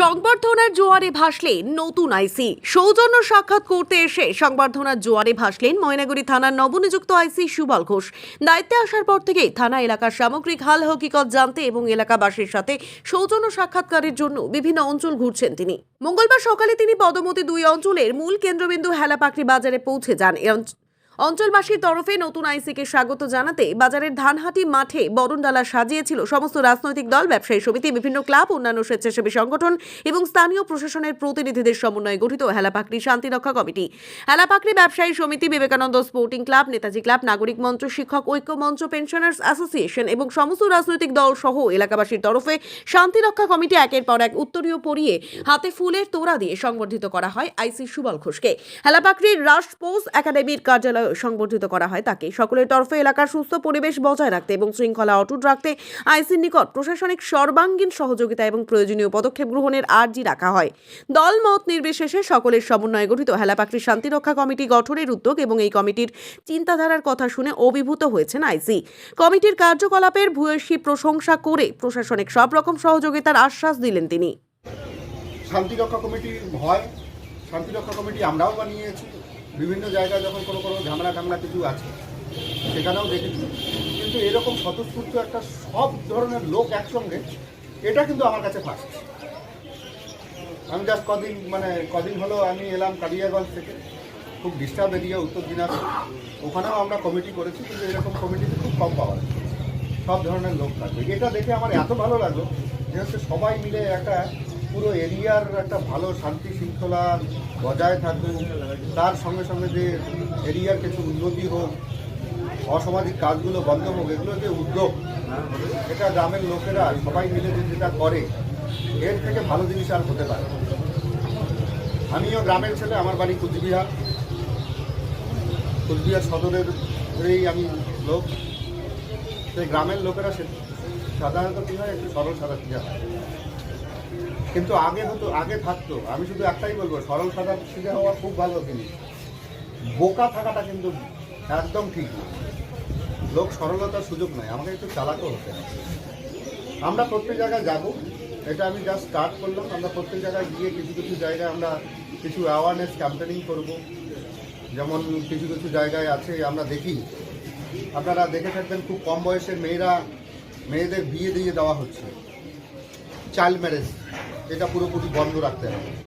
সংবর্ধনার জোয়ারে ভাসলেন নতুন আইসি। সৌজন্য সাক্ষাৎ করতে এসে সংবর্ধনার জোয়ারে ভাসলেন ময়নাগুড়ি থানার নবনিযুক্ত আইসি সুবল ঘোষ। দায়িত্বে আসার পর থেকেই থানা এলাকার সামগ্রিক হাল হকিকত জানতে এবং এলাকাবাসীর সাথে সৌজন্য সাক্ষাৎকারের জন্য বিভিন্ন অঞ্চল ঘুরছেন তিনি। মঙ্গলবার সকালে তিনি পদমতি দুই অঞ্চলের মূল কেন্দ্রবিন্দু হেলাপাকড়ি বাজারে পৌঁছে যান। অঞ্চলবাসীর তরফে নতুন আইসিকে স্বাগত জানাতে বাজারের ধানহাটি মাঠে বরণডালা সাজিয়েছিল সমস্ত রাজনৈতিক দল, ব্যবসায়ী সমিতি, বিভিন্ন ক্লাব, অন্যান্য স্বেচ্ছাসেবী সংগঠন এবং স্থানীয় প্রশাসনের প্রতিনিধিদের সমন্বয়ে গঠিত হেলাপাকড়ি শান্তিরক্ষা কমিটি। হেলাপাকড়ি ব্যবসায়ী সমিতি, Vivekananda sporting club, Netaji club, নাগরিক মঞ্চ, শিক্ষক ঐক্য মঞ্চ, পেনশনার্স অ্যাসোসিয়েশন এবং সমস্ত রাজনৈতিক দল সহ এলাকাবাসীর তরফে শান্তিরক্ষা কমিটি একের পর এক উত্তরীয় পরিয়ে হাতে ফুলের তোড়া দিয়ে সংবর্ধিত করা হয় আইসি সুবল ঘোষকে। হেলাপাকড়ির রাস পোস একাডেমির কার্যালয়ে সংবর্ধিত করা হয় তাকে। সকলের তরফে এলাকার সুস্থ পরিবেশ বজায় রাখতে এবং শৃঙ্খলা অটুট রাখতে আইসির নিকট প্রশাসনিক সর্বাঙ্গীন সহযোগিতা এবং প্রয়োজনীয় পদক্ষেপ গ্রহণের আর্জি রাখা হয়। দল মত নির্বিশেষে সকলের সমন্বয়ে গঠিত হেলাপাকড়ি শান্তিরক্ষা কমিটি গঠনের উদ্যোগ এবং এই কমিটির চিন্তাধারার কথা শুনে অভিভূত হয়েছেন আইসি। কমিটির কার্যকলাপের ভূয়সী প্রশংসা করে প্রশাসনিক সব রকম সহযোগিতার আশ্বাস দিলেন তিনি। শান্তিরক্ষা কমিটি হয় শান্তিরক্ষা কমিটি আমরাও বানিয়েছি। বিভিন্ন জায়গায় যখন কোনো কোনো ঝামেলা টামলা কিছু আছে, সেখানেও দেখেছি। কিন্তু এরকম স্বতঃস্ফূর্ত একটা সব ধরনের লোক একসঙ্গে, এটা কিন্তু আমার কাছে ফার্স্ট আমি জাস্ট কদিন মানে কদিন হলো আমি এলাম কালিয়াগঞ্জ থেকে, খুব ডিস্টার্ব এরিয়া উত্তর দিনাজপুর। ওখানেও আমরা কমিটি করেছি, কিন্তু এরকম কমিটিতে খুব কম পাওয়া যায়। সব ধরনের লোক থাকবে। এটা দেখে আমার এত ভালো লাগল যে হচ্ছে সবাই মিলে একটা পুরো এরিয়ার একটা ভালো শান্তি শৃঙ্খলা বজায় থাকুক। তার সঙ্গে সঙ্গে যে এরিয়ার কিছু উন্নতি হোক, অসামাজিক কাজগুলো বন্ধ হোক, এগুলো যে উদ্যোগ, এটা গ্রামের লোকেরা সবাই মিলে যে যেটা করে, এর থেকে ভালো জিনিস আর হতে পারে আমিও গ্রামের ছেলে, আমার বাড়ি কুচবিহার। কুচবিহার সদরের আমি লোক। সেই গ্রামের লোকেরা সাধারণত কী হয়, একটু সরল সাদা হয়। কিন্তু আগে হতো, আগে থাকতো। আমি শুধু একটাই বলব, সরল সাদা সিধা হওয়া খুব ভালো জিনিস। বোকা থাকাটা কিন্তু একদম ঠিক না। লোক সরলতার সুযোগ নেই আমাকে একটু চালাকও হতে হবে আমরা প্রত্যেক জায়গায় যাব, এটা আমি জাস্ট স্টার্ট করলাম। আমরা প্রত্যেক জায়গায় গিয়ে কিছু কিছু জায়গায় আমরা কিছু অ্যাওয়ারনেস ক্যাম্পেনিং করব। যেমন কিছু কিছু জায়গায় আছে, আমরা দেখি। আপনারা দেখে থাকবেন, খুব কম বয়সের মেয়েরা, মেয়েদের বিয়ে দিয়ে দেওয়া হচ্ছে। চাইল্ড ম্যারেজ এটা পুরোপুরি বন্ধ রাখতে হবে।